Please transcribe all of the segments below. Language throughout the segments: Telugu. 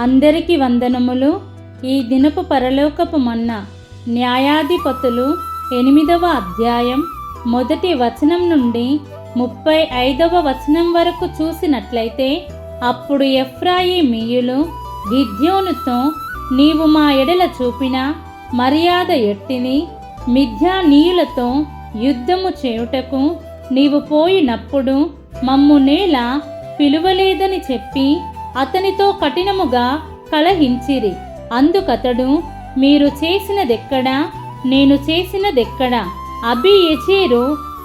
అందరికీ వందనములు. ఈ దినపు పరలోకపు మన్న న్యాయాధిపతులు ఎనిమిదవ అధ్యాయం మొదటి వచనం నుండి ముప్పై ఐదవ వచనం వరకు చూసినట్లయితే అప్పుడు ఎఫ్రాయిమీయులు గిద్యోనుతో నీవు మా ఎడల చూపిన మర్యాద ఎట్టిని మిథ్యానీయులతో యుద్ధము చేయుటకు నీవు పోయినప్పుడు మమ్ము నేల పిలువలేదని చెప్పి అతనితో కఠినముగా కలహించిరి. అందుకతడు మీరు చేసినదెక్కడా? నేను చేసినదెక్కడా? అబి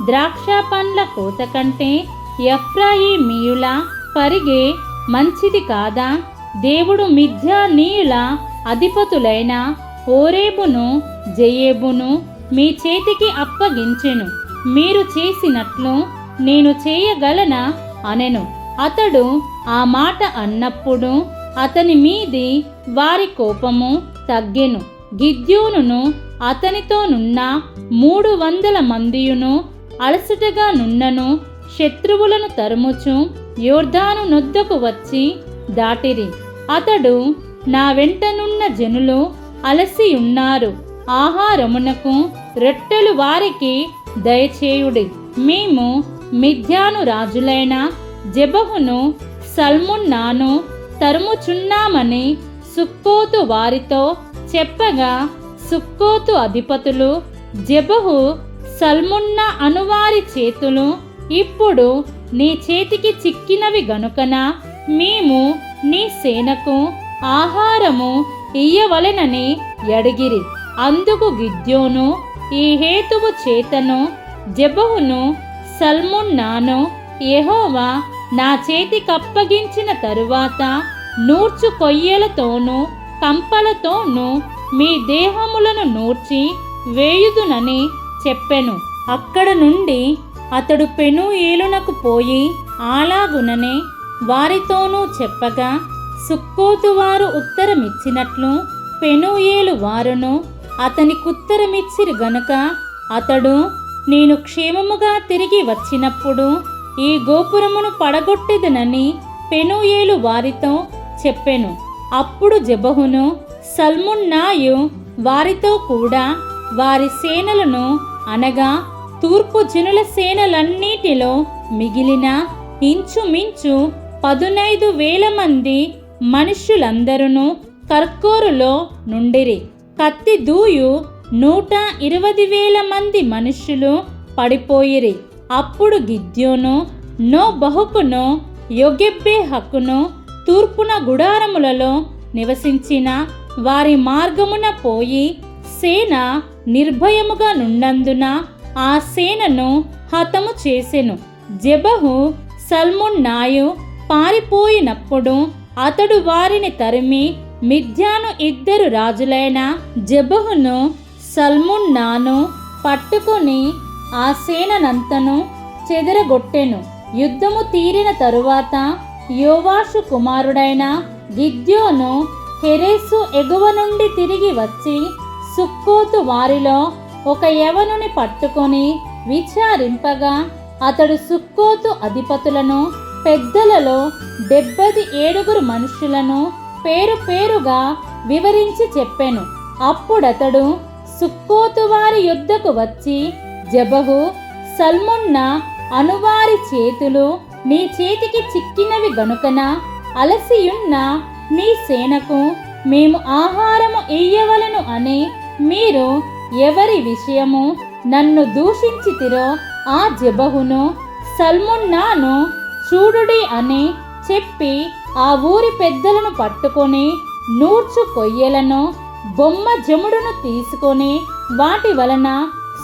ద్రాక్ష పండ్ల కోత కంటే ఎఫ్రాయిమీయుల పరిగే మంచిది కాదా? దేవుడు మిథ్యానీయుల అధిపతులైన ఓరేబును జయేబును మీ చేతికి అప్పగించెను. మీరు చేసినట్లు నేను చేయగలనా? అనెను. అతడు ఆ మాట అన్నప్పుడు అతని మీది వారి కోపము తగ్గెను. గిద్యోనును అతనితోనున్న మూడు వందల మందియును అలసటగా నున్నను శత్రువులను తరుముచు యోర్ధాను నొద్దకు వచ్చి దాటిరి. అతడు నా వెంటనున్న జనులు అలసి ఉన్నారు. ఆహారమునకు రొట్టెలు వారికి దయచేయుడి. మేము మిథ్యాను రాజులైన జెబహును సల్మున్నాను తరుముచున్నామని సుక్కోతు వారితో చెప్పగా సుక్కోతు అధిపతులు జెబహు సల్మున్న అనువారి చేతులు ఇప్పుడు నీ చేతికి చిక్కినవి గనుకన మేము నీ సేనకు ఆహారము ఇయ్యవలెనని ఎడిగిరి అందుకు గిద్యోను ఈ హేతువు చేతను జెబహును సల్మున్నాను యహోవా నా చేతి కప్పగించిన తరువాత నూర్చు కొయ్యలతోనూ కంపలతోనూ మీ దేహములను నూర్చి వేయుదునని చెప్పెను. అక్కడ నుండి అతడు పెను ఏలునకు పోయి అలాగుననే వారితోనూ చెప్పగా సుక్కోతు వారు ఉత్తరమిచ్చినట్లు పెనుయేలు వారును అతనికుత్తరమిచ్చిరు గనుక అతడు నేను క్షేమముగా తిరిగి వచ్చినప్పుడు ఈ గోపురమును పడగొట్టెదనని పెనుయేలు వారితో చెప్పెను. అప్పుడు జబహును సల్మున్నాయు వారితో కూడా వారి సేనలను అనగా తూర్పు జనుల సేనలన్నిటిలో మిగిలిన ఇంచుమించు పదునైదు వేల మంది మనుష్యులందరూ కర్కోరులో నుండిరి. కత్తి దూయు నూట ఇరవై వేల మంది మనుష్యులు పడిపోయిరి. అప్పుడు గిద్యోను నో బహుకును యొగెబ్బే హక్కును తూర్పున గుడారములలో నివసించిన వారి మార్గమున పోయి సేన నిర్భయముగా నుండందున ఆ సేనను హతము చేసెను. జెబహు సల్మున్నాయు పారిపోయినప్పుడు అతడు వారిని తరిమి మిథ్యాను ఇద్దరు రాజులైన జబహును సల్మున్నాను పట్టుకొని ఆ సేననంతను చెదరగొట్టెను. యుద్ధము తీరిన తరువాత యోవాషు కుమారుడైన గిద్యోను హెరేసు ఎగువ నుండి తిరిగి వచ్చి సుక్కోతు వారిలో ఒక యవనుని పట్టుకొని విచారింపగా అతడు సుక్కోతు అధిపతులను పెద్దలలో డెబ్బది ఏడుగురు మనుషులను పేరు పేరుగా వివరించి చెప్పెను. అప్పుడతడు సుక్కోతు వారి యుద్ధకు వచ్చి జబహు సల్మున్న అనువారి చేతులు నీ చేతికి చిక్కినవి గనుకన అలసియున్న నీ సేనకు మేము ఆహారము ఇయ్యవలను అని మీరు ఎవరి విషయము నన్ను దూషించితిరో ఆ జబహును సల్మున్నాను చూడుడి అని చెప్పి ఆ ఊరి పెద్దలను పట్టుకొని నూర్చు కొయ్యలను బొమ్మ జముడును తీసుకొని వాటి వలన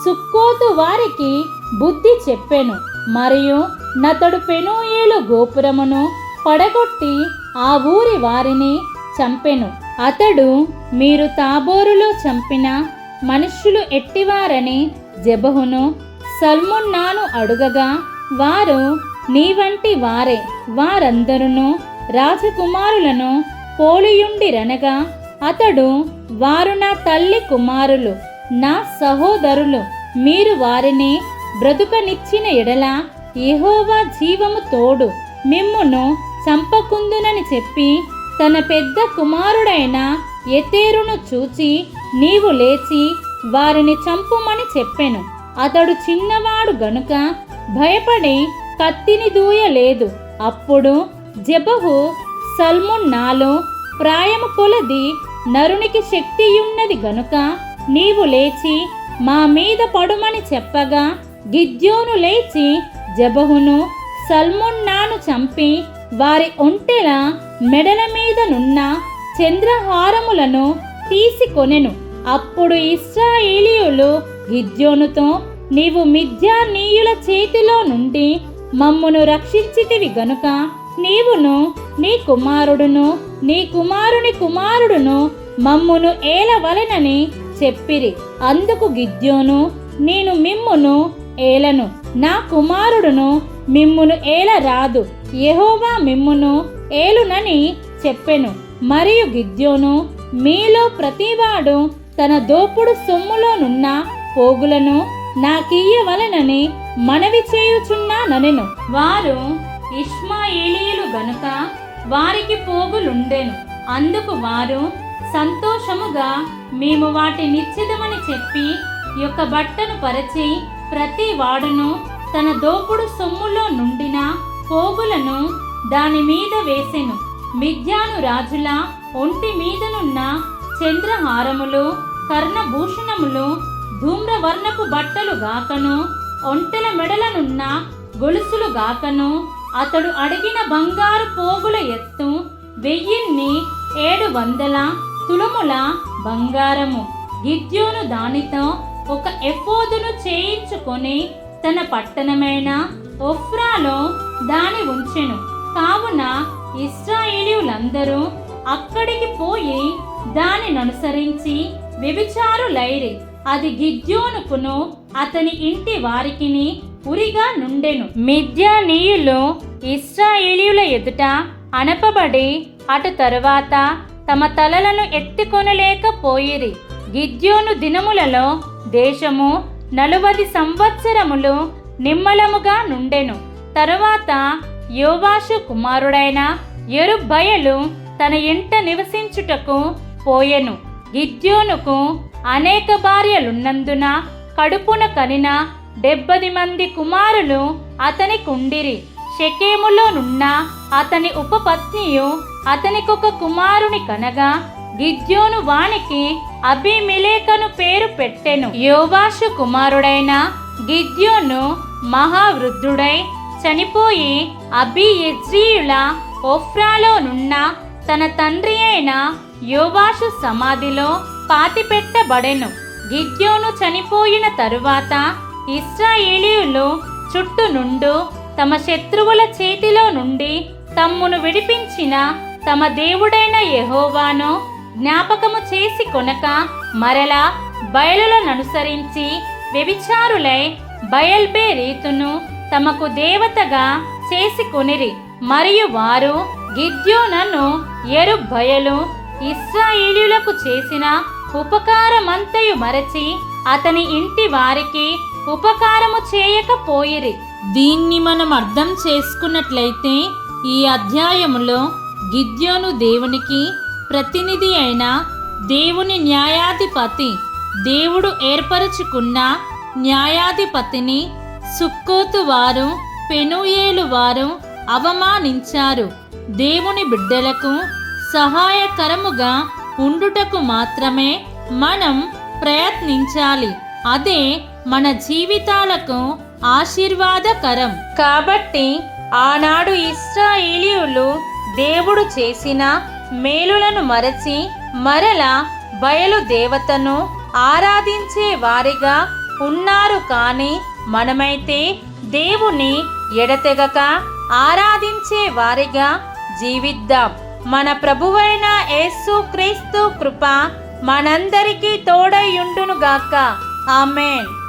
సుక్కోతు వారికి బుద్ధి చెప్పెను. మరియు నతడు పెనోయేలు గోపురమును పడగొట్టి ఆ ఊరి వారిని చంపెను. అతడు మీరు తాబోరులో చంపిన మనుష్యులు ఎట్టివారని జబహును సల్మున్నాను అడుగగా వారు నీ వంటి వారే వారందరును రాజకుమారులను పోలియుండిరనగా అతడు వారు నా తల్లి కుమారులు. నా సహోదరులు మీరు వారిని బ్రతుకనిచ్చిన ఎడల ఎహోవా జీవము తోడు మిమ్మును చంపకుందునని చెప్పి తన పెద్ద కుమారుడైన ఎతేరును చూచి నీవు లేచి వారిని చంపుమని చెప్పెను. అతడు చిన్నవాడు గనుక భయపడి కత్తిని దూయలేదు. అప్పుడు జబహు సల్మున్నాలో ప్రాయము కొలది నరునికి శక్తియున్నది గనుక నీవు లేచి మా మీద పడుమని చెప్పగా గిద్యోను లేచి జబహును సల్మున్నాను చంపి వారి ఒంటెల మెడల మీద నున్న చంద్రహారములను తీసుకొనెను. అప్పుడు ఇస్రాయేలీయులు గిద్యోనుతో నీవు మిథ్యానీయుల చేతిలో నుండి మమ్మును రక్షించితివి గనుక నీవును నీ కుమారుడును నీ కుమారుని కుమారుడును మమ్మును ఏలవలెనని చెప్పిరి. అందుకు గిద్యోను నేను మిమ్మును ఏలను. నా కుమారుడును మిమ్మును ఏల రాదు యహోవా మిమ్మును ఏలునని చెప్పెను. మరియు గిద్యోను మీలో ప్రతివాడు తన దోపుడు సొమ్ములోనున్న పోగులను నాకియ్యవలనని మనవి చేయుచున్నాననెను. వారు ఇష్మాయేలీలు గనుక వారికి పోగులుండెను. అందుకు వారు సంతోషముగా మేము వాటి నిశ్చితమని చెప్పి యొక్క బట్టను పరిచి ప్రతి వాడును తన దోపుడు సొమ్ములో నుండిన పోగులను దాని మీద వేసెను. మిథ్యాను రాజుల ఒంటి మీదనున్న చంద్రహారములు కర్ణభూషణములు ధూమ్రవర్ణపు బట్టలు గాకను ఒంటెల మెడలనున్న గొలుసులు గాకను అతడు అడిగిన బంగారు పోగుల ఎత్తు వెయ్యిన్ని ఏడు వందల తులముల బంగారము. గిద్యోను దానితో ఒక ఎఫోదును చేయించుకొని తన పట్టణమైన ఒఫ్రాలో దాని ఉంచెను. కావున ఇస్రాయేలీయులందరూ అక్కడికి పోయి దానిని అనుసరించి వ్యభిచారులైరి. అది గిద్యోనుకును అతని ఇంటి వారికిని ఉరిగా నుండెను. మిద్యానీయులు ఇస్రాయేలీయుల ఎదుట అనపబడి అటు తరువాత తమ తలలను ఎత్తికొనలేకపోయిరి. గిద్యోను దినములలో దేశము నలువది సంవత్సరములు నిమ్మలముగా నుండెను. తరువాత యోవాషు కుమారుడైన ఎరుబయలు తన ఇంట నివసించుటకు పోయెను. గిద్యోనుకు అనేక భార్యలున్నందున కడుపున కనిన డెబ్బది మంది కుమారులు అతని కుండిరి షెకేములోనున్న అతని ఉపపత్నియు అతనికొక కుమారుని కనగా గిద్యోను వానికి అభిమిలేకను పేరు పెట్టెను. యోవాషు కుమారుడైన గిద్యోను మహావృద్ధుడై చనిపోయి అభియజ్రీయుల ఒఫ్రాలోనున్న తన తండ్రి అయిన యోవాషు సమాధిలో పాతిపెట్టబడెను. గిద్యోను చనిపోయిన తరువాత ఇస్రాయేలీయులు చుట్టూ నుండు తమ శత్రువుల చేతిలో నుండి తమ్మును విడిపించిన తమ దేవుడైన యహోవాను జ్ఞాపకము చేసి కొనక మరలా బయలులననుసరించి వ్యభిచారులై బయల్బే రీతును తమకు దేవతగా చేసి కొనిరి. మరియు వారు గిద్యోనను ఎరు బయలు ఇస్రాయేలీయులకు చేసిన ఉపకారమంతయు మరచి అతని ఇంటి వారికి ఉపకారము చేయకపోయిరి. దీన్ని మనం అర్థం చేసుకున్నట్లయితే ఈ అధ్యాయములో గిద్యోను దేవునికి ప్రతినిధి అయిన దేవుని న్యాయాధిపతి దేవుడు ఏర్పరచుకున్న న్యాయాధిపతిని సుక్కోతు వారు పెనుయేలు వారు అవమానించారు. దేవుని బిడ్డలకు సహాయకరముగా ఉండుటకు మాత్రమే మనం ప్రయత్నించాలి. అదే మన జీవితాలకు ఆశీర్వాదకరం. కాబట్టి ఆనాడు ఇస్రాయేలీయులు దేవుడు చేసిన మేలులను మరచి మరల బయలు దేవతను ఆరాధించే వారిగా ఉన్నారు కానీ మనమైతే దేవుని ఎడతెగక ఆరాధించే వారిగా జీవిద్దాం. మన ప్రభువైన యేసు క్రీస్తు కృప మనందరికీ తోడయుండునుగాక ఆమెన్.